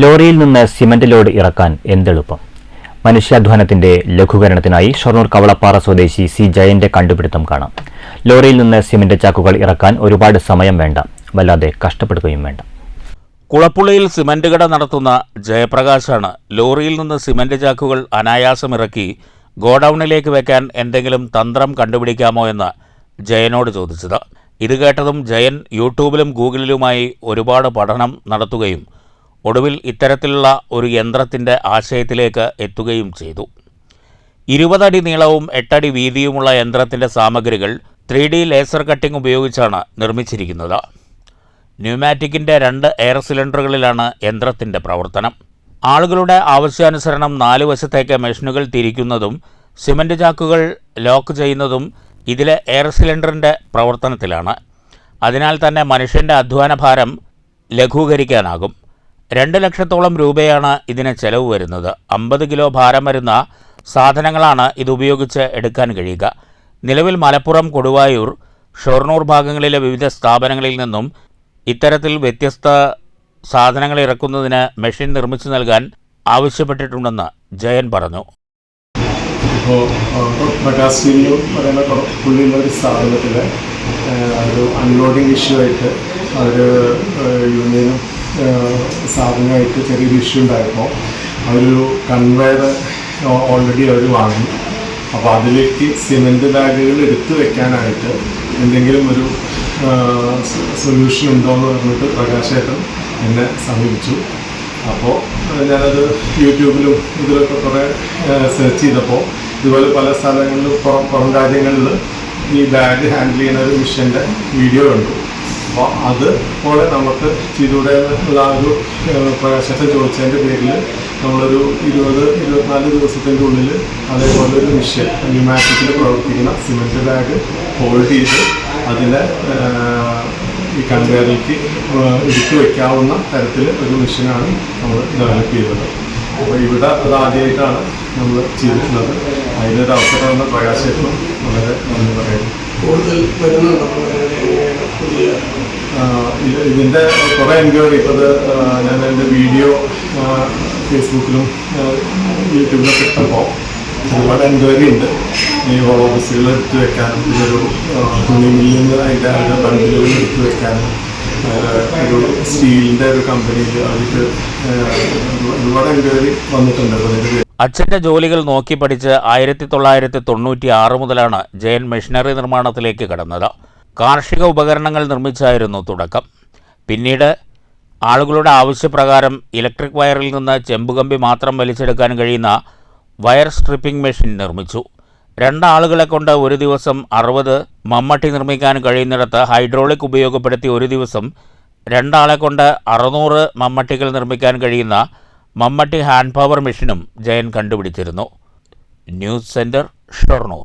ലോറിയിൽ നിന്ന് cement load ഇറക്കാൻ എന്തെളുപ്പം? മനുഷ്യാധ്വാനത്തിന്റെ ലഘൂകരണത്തിനായി ഷൊർണൂർ കവളപ്പാറ സ്വദേശി സി ജയന്റെ കണ്ടുപിടുത്തം കാണാം. ലോറിയിൽ നിന്ന് സിമന്റ് ചാക്കുകൾ ഇറക്കാൻ ഒരുപാട് സമയം വേണ്ട വല്ലാതെ കഷ്ടപ്പെടുകയും വേണ്ട. കുളപ്പുള്ളിയിൽ സിമന്റ് കട നടത്തുന്ന ജയപ്രകാശാണ് ലോറിയിൽ നിന്ന് സിമന്റ് ചാക്കുകൾ അനായാസം ഇറക്കി ഗോഡൌണിലേക്ക് വെക്കാൻ എന്തെങ്കിലും തന്ത്രം കണ്ടുപിടിക്കാമോ എന്ന് ജയനോട് ചോദിച്ചത്. ഇത് കേട്ടതും ജയൻ യൂട്യൂബിലും ഗൂഗിളിലുമായി ഒരുപാട് പഠനം നടത്തുകയും ഒടുവിൽ ഇത്തരത്തിലുള്ള ഒരു യന്ത്രത്തിന്റെ ആശയത്തിലേക്ക് എത്തുകയും ചെയ്തു. ഇരുപതടി നീളവും എട്ടടി വീതിയുമുള്ള യന്ത്രത്തിന്റെ സാമഗ്രികൾ ത്രീ ഡി ലേസർ കട്ടിംഗ് ഉപയോഗിച്ചാണ് നിർമ്മിച്ചിരിക്കുന്നത്. ന്യൂമാറ്റിക്കിന്റെ രണ്ട് എയർ സിലിണ്ടറുകളിലാണ് യന്ത്രത്തിന്റെ പ്രവർത്തനം. ആളുകളുടെ ആവശ്യാനുസരണം നാല് വശത്തേക്ക് മെഷീനുകൾ തിരിക്കുന്നതും സിമന്റ് ചാക്കുകൾ ലോക്ക് ചെയ്യുന്നതും ഇതിലെ എയർ സിലിണ്ടറിന്റെ പ്രവർത്തനത്തിലാണ്. അതിനാൽ തന്നെ മനുഷ്യന്റെ അധ്വാനഭാരം ലഘൂകരിക്കാനാകും. രണ്ട് ലക്ഷത്തോളം രൂപയാണ് ഇതിന് ചെലവ് വരുന്നത്. അമ്പത് കിലോ ഭാരം വരുന്ന സാധനങ്ങളാണ് ഇതുപയോഗിച്ച് എടുക്കാൻ കഴിയുക. നിലവിൽ മലപ്പുറം കൊടുവായൂർ ഷൊർണൂർ ഭാഗങ്ങളിലെ വിവിധ സ്ഥാപനങ്ങളിൽ നിന്നും ഇത്തരത്തിൽ വ്യത്യസ്ത സാധനങ്ങൾ ഇറക്കുന്നതിന് മെഷീൻ നിർമ്മിച്ചു നൽകാൻ ആവശ്യപ്പെട്ടിട്ടുണ്ടെന്ന് ജയൻ പറഞ്ഞു. സ്ഥാപനത്തിൽ ഇഷ്യൂ ആയിട്ട് അവർ യൂണിയനും സ്ഥാപനമായിട്ട് ചെറിയൊരു ഇഷ്യൂ ഉണ്ടായപ്പോൾ അവരൊരു കൺവെയർ ഓൾറെഡി അവർ വാങ്ങി. അപ്പോൾ അതിലേക്ക് സിമെന്റ് ബാഗുകൾ എടുത്തു വെക്കാനായിട്ട് എന്തെങ്കിലും ഒരു സൊല്യൂഷൻ ഉണ്ടോ എന്ന് പറഞ്ഞിട്ട് പ്രകാശേട്ടൻ എന്നെ സമീപിച്ചു. അപ്പോൾ ഞാനത് യൂട്യൂബിലും ഇതിലൊക്കെ കുറേ സെർച്ച് ചെയ്തപ്പോൾ ഇതുപോലെ പല സ്ഥലങ്ങളിലും പുറം പുറം രാജ്യങ്ങളിൽ ഈ ബാഗ് ഹാൻഡിൽ ചെയ്യുന്ന ഒരു മിഷന്റെ വീഡിയോ കണ്ടു. അപ്പോൾ അത് പോലെ നമുക്ക് ചെയ്തൂടെ ഉള്ള ഒരു പ്രവേശത്തെ ചോദിച്ചതിന്റെ പേരിൽ നമ്മളൊരു ഇരുപത് ഇരുപത്തിനാല് ദിവസത്തിന്റെ ഉള്ളിൽ അതേപോലെ ഒരു മിഷൻ ന്യൂമാറ്റിക്കിൽ പ്രവർത്തിക്കുന്ന സിമെന്റ് ബാഗ് ഹോൾഡ് ചെയ്ത് അതിലെ ഈ കൺവെയറിലേക്ക് ഇടുക്കി വെക്കാവുന്ന തരത്തിൽ ഒരു മിഷനാണ് നമ്മൾ ഡെവലപ്പ് ചെയ്തത്. അപ്പോൾ ഇവിടെ അത് ആദ്യമായിട്ടാണ് നമ്മൾ ചെയ്തിട്ടുള്ളത്. അതിനൊരു അവസരം എന്ന പ്രകാശത്തിനും വളരെ നന്ദി പറയുന്നു കൂടുതൽ വരുന്നുണ്ടോ? പുതിയ ഇതിന്റെ കുറേ എൻക്വയറി ഇപ്പോൾ അത് ഞാൻ എന്റെ വീഡിയോ ഫേസ്ബുക്കിലും യൂട്യൂബിലൊക്കെ ഇട്ടപ്പോൾ ഒരുപാട് എൻക്വയറി ഉണ്ട്. ഈ ഹോളോ എടുത്തു വെക്കാനും ഇതൊരു തുണി മില്ലിൽ അതിന്റെ അതിന്റെ ബണ്ടിലുകൾ എടുത്തു വെക്കാനും ഒരു സ്റ്റീലിന്റെ ഒരു കമ്പനിയിൽ അവർക്ക് ഒരുപാട് എൻക്വയറി വന്നിട്ടുണ്ട്. അപ്പോൾ അതിന്റെ പേര് അച്ഛന്റെ ജോലികൾ നോക്കി പഠിച്ച് ആയിരത്തി തൊള്ളായിരത്തി തൊണ്ണൂറ്റി ആറ് മുതലാണ് ജയൻ മെഷീനറി നിർമ്മാണത്തിലേക്ക് കടന്നത്. കാർഷിക ഉപകരണങ്ങൾ നിർമ്മിച്ചായിരുന്നു തുടക്കം. പിന്നീട് ആളുകളുടെ ആവശ്യപ്രകാരം ഇലക്ട്രിക് വയറിൽ നിന്ന് ചെമ്പുകമ്പി മാത്രം വലിച്ചെടുക്കാൻ കഴിയുന്ന വയർ സ്ട്രിപ്പിംഗ് മെഷീൻ നിർമ്മിച്ചു. രണ്ടാളുകളെ കൊണ്ട് ഒരു ദിവസം അറുപത് മമ്മട്ടി നിർമ്മിക്കാൻ കഴിയുന്നിടത്ത് ഹൈഡ്രോളിക് ഉപയോഗപ്പെടുത്തി ഒരു ദിവസം രണ്ടാളെ കൊണ്ട് അറുന്നൂറ് മമ്മട്ടികൾ നിർമ്മിക്കാൻ കഴിയുന്ന മമ്മട്ടി ഹാൻഡ് പവർ മെഷീനും ജയൻ കണ്ടുപിടിച്ചിരുന്നു. News centre Shoranur.